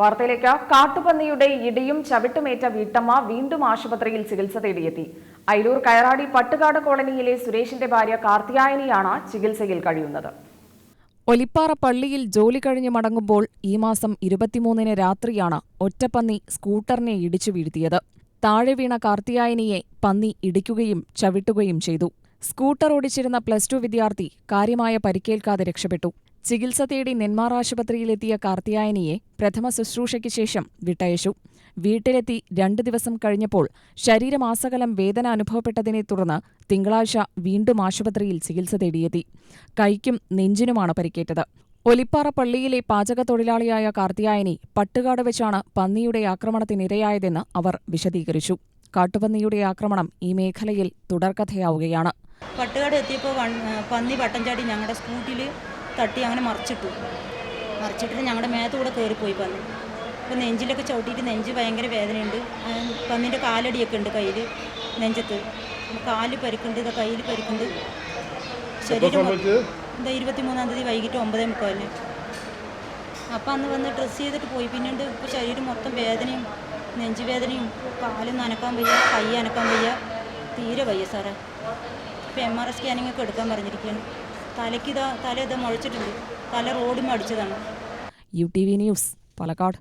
വാർത്തയിലേക്ക്. കാട്ടുപന്നിയുടെ ഇടിയും ചവിട്ടുമേറ്റ വീട്ടമ്മ വീണ്ടും ആശുപത്രിയിൽ ചികിത്സ തേടിയെത്തി. അയിലൂർ കയറാടി പട്ടുകാട് കോളനിയിലെ സുരേഷിന്റെ ഭാര്യ കാർത്തിയായനിയാണ് ചികിത്സയിൽ കഴിയുന്നത്. ഒലിപ്പാറ പള്ളിയിൽ ജോലി കഴിഞ്ഞ് മടങ്ങുമ്പോൾ ഈ മാസം ഇരുപത്തിമൂന്നിന് രാത്രിയാണ് ഒറ്റപ്പന്നി സ്കൂട്ടറിനെ ഇടിച്ചു വീഴ്ത്തിയത്. താഴെ വീണ കാർത്തിയായനിയെ പന്നി ഇടിക്കുകയും ചവിട്ടുകയും ചെയ്തു. സ്കൂട്ടർ ഓടിച്ചിരുന്ന പ്ലസ് ടു വിദ്യാർത്ഥി കാര്യമായ പരിക്കേൽക്കാതെ രക്ഷപ്പെട്ടു. ചികിത്സ തേടി നെന്മാർ ആശുപത്രിയിലെത്തിയ കാർത്തിയായനിയെ പ്രഥമ ശുശ്രൂഷയ്ക്ക് ശേഷം വിട്ടയച്ചു. വീട്ടിലെത്തി രണ്ടു ദിവസം കഴിഞ്ഞപ്പോൾ ശരീരമാസകലം വേദന അനുഭവപ്പെട്ടതിനെ തുടർന്ന് തിങ്കളാഴ്ച വീണ്ടും ആശുപത്രിയിൽ ചികിത്സ തേടിയെത്തി. കൈക്കും നെഞ്ചിനുമാണ് പരിക്കേറ്റത്. ഒലിപ്പാറ പള്ളിയിലെ പാചക തൊഴിലാളിയായ കാർത്തിയായനി പട്ടുകാട് വെച്ചാണ് പന്നിയുടെ ആക്രമണത്തിനിരയായതെന്ന് അവർ വിശദീകരിച്ചു. കാട്ടുപന്നിയുടെ ആക്രമണം ഈ മേഖലയിൽ തുടർക്കഥയാവുകയാണ്. പട്ടുകാട് എത്തിയപ്പോൾ പന്നി പട്ടം ചാടി ഞങ്ങളുടെ സ്കൂട്ടിയിൽ തട്ടി അങ്ങനെ മറിച്ചിട്ടു. മറിച്ചിട്ടിട്ട് ഞങ്ങളുടെ മേത്തൂടെ കയറിപ്പോയി പന്നി. അപ്പോൾ നെഞ്ചിലൊക്കെ ചവിട്ടിയിട്ട് നെഞ്ച് ഭയങ്കര വേദനയുണ്ട്. പന്നിന്റെ കാലടിയൊക്കെ ഉണ്ട് കയ്യിൽ നെഞ്ചത്ത്. കാൽ പരിക്കുണ്ട് ഇതാ കയ്യിൽ പരിക്കുണ്ട്. ശരീരം എന്താ ഇരുപത്തി മൂന്നാം തീയതി വൈകിട്ട് ഒമ്പതേ മുക്കാലിന്. അപ്പം അന്ന് വന്ന് ഡ്രസ്സ് ചെയ്തിട്ട് പോയി. പിന്നീട് ഇപ്പോൾ ശരീരം മൊത്തം വേദനയും നെഞ്ച് വേദനയും കാലും നനക്കാൻ വയ്യ കൈ അനക്കാൻ വയ്യ. തീരെ വയ്യ സാറേ. ഇപ്പോൾ എം ആർ എസ് സ്കാനിങ്ങൊക്കെ എടുക്കാൻ പറഞ്ഞിരിക്കുകയാണ് തലയ്ക്ക് തല ഇതാ മുഴച്ചിട്ടുണ്ട്. തല റോഡും അടിച്ചതാണ് U T V News Palakkad.